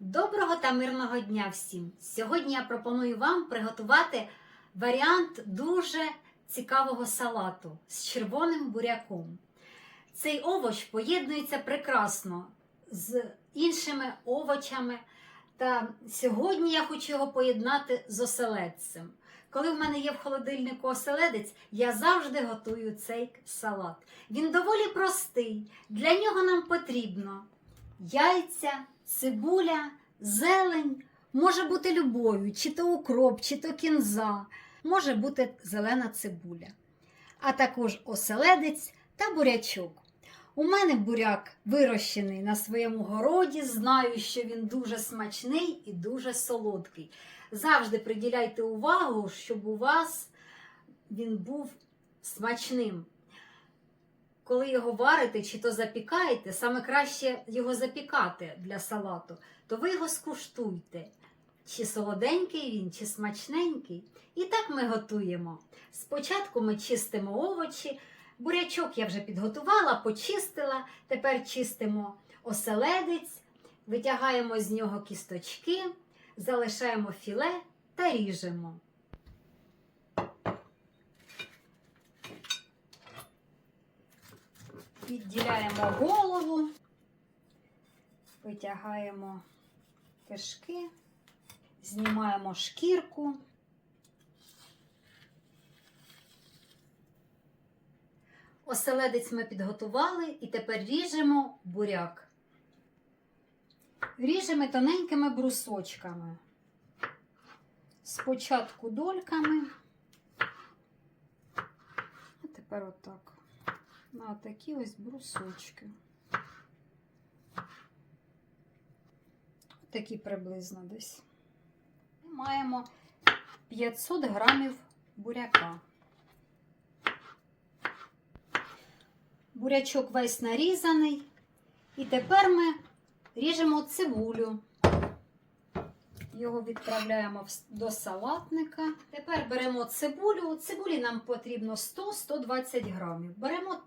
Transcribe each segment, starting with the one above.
Доброго та мирного дня всім! Сьогодні я пропоную вам приготувати варіант дуже цікавого салату з червоним буряком. Цей овоч поєднується прекрасно з іншими овочами. Та сьогодні я хочу його поєднати з оселедцем. Коли в мене є в холодильнику оселедець, я завжди готую цей салат. Він доволі простий. Для нього нам потрібно яйця, цибуля, зелень, може бути любою, чи то укроп, чи то кінза, може бути зелена цибуля, а також оселедець та бурячок. У мене буряк вирощений на своєму городі. Знаю, що він дуже смачний і дуже солодкий. Завжди приділяйте увагу, щоб у вас він був смачним. Коли його варите чи то запікаєте, саме краще його запікати для салату, то ви його скуштуйте. Чи солоденький він, чи смачненький. І так ми готуємо. Спочатку ми чистимо овочі. Бурячок я вже підготувала, почистила. Тепер чистимо оселедець, витягаємо з нього кісточки, залишаємо філе та ріжемо. Відділяємо голову, витягаємо кишки, знімаємо шкірку. Оселедець ми підготували і тепер ріжемо буряк. Ріжемо тоненькими брусочками. Спочатку дольками, а тепер отак. На такі ось брусочки. Такі приблизно десь. І маємо 500 грамів буряка. Бурячок весь нарізаний. І тепер ми ріжемо цибулю. Його відправляємо до салатника. Тепер беремо цибулю. Цибулі нам потрібно 100-120 грамів. Беремо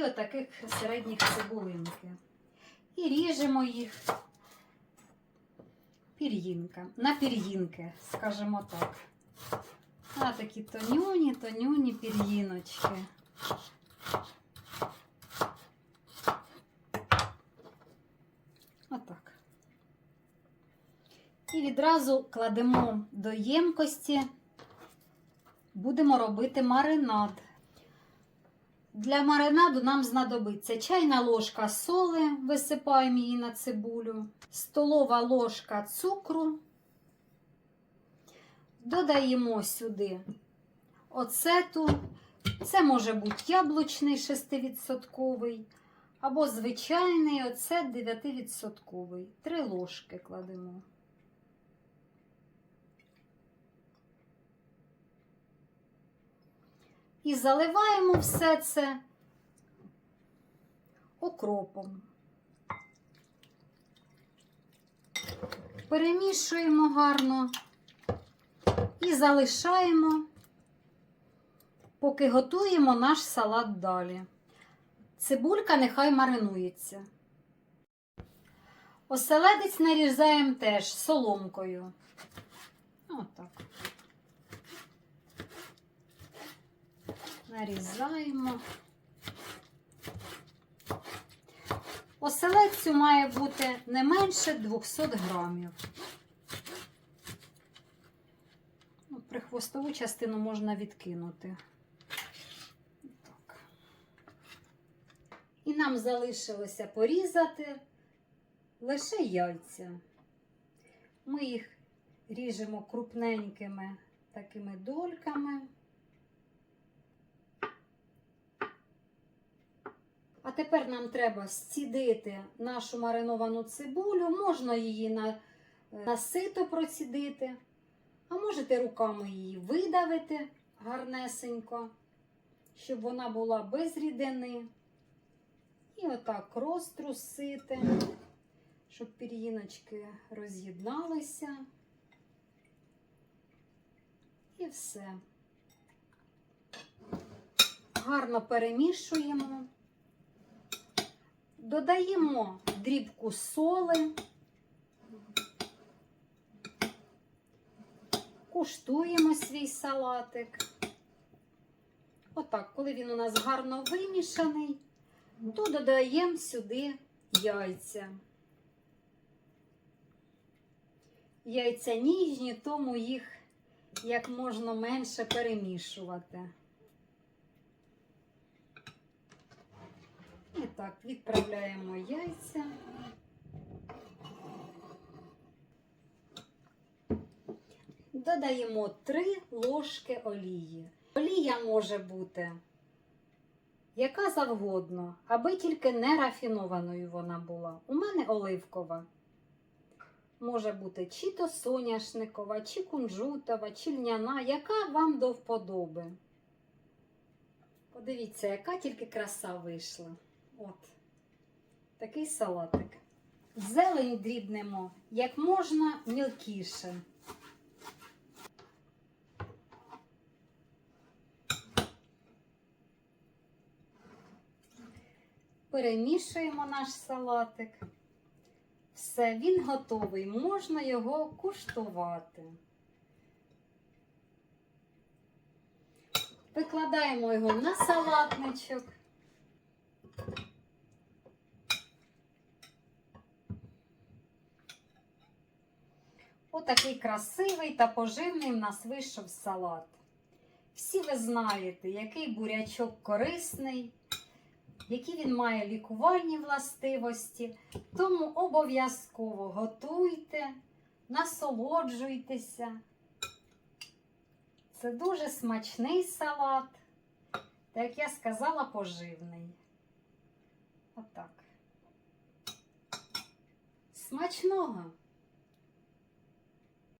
дві отаких середніх цибулинки. І ріжемо їх пір'їнка, на пір'їнки, скажімо так. А такі тонюні, тонюні пір'їночки. Отак. І відразу кладемо до ємкості, будемо робити маринад. Для маринаду нам знадобиться чайна ложка соли, висипаємо її на цибулю, столова ложка цукру. Додаємо сюди оцету. Це може бути яблучний 6%, або звичайний оцет 9%. Три ложки кладемо. І заливаємо все це окропом. Перемішуємо гарно і залишаємо, поки готуємо наш салат далі. Цибулька нехай маринується. Оселедець нарізаємо теж соломкою. Отак. Нарізаємо. Оселедцю має бути не менше 200 грамів. Ну, Прихвостову частину можна відкинути. Так. І нам залишилося порізати лише яйця. Ми їх ріжемо крупненькими такими дольками. А тепер нам треба зцідити нашу мариновану цибулю. Можна її на, на сито процідити, а можете руками її видавити гарнесенько, щоб вона була без рідини. І отак розтрусити, щоб пір'їночки роз'єдналися. І все. Гарно перемішуємо. Додаємо дрібку соли, куштуємо свій салатик. Отак, коли він у нас гарно вимішаний, то додаємо сюди яйця. Яйця ніжні, тому їх як можна менше перемішувати. Так, відправляємо яйця. Додаємо 3 ложки олії. Олія може бути яка завгодно, аби тільки не рафінованою вона була. У мене оливкова. Може бути чи то соняшникова, чи кунжутова, чи льняна, яка вам до вподоби. Подивіться, яка тільки краса вийшла. От. Такий салатик. Зелень дрібнемо як можна мілкіше. Перемішуємо наш салатик. Все, він готовий, можна його куштувати. Викладаємо його на салатничок. Отакий красивий та поживний в нас вийшов салат. Всі ви знаєте, який бурячок корисний, які він має лікувальні властивості. Тому обов'язково готуйте, насолоджуйтеся. Це дуже смачний салат, та, як я сказала, поживний. Отак. Смачного!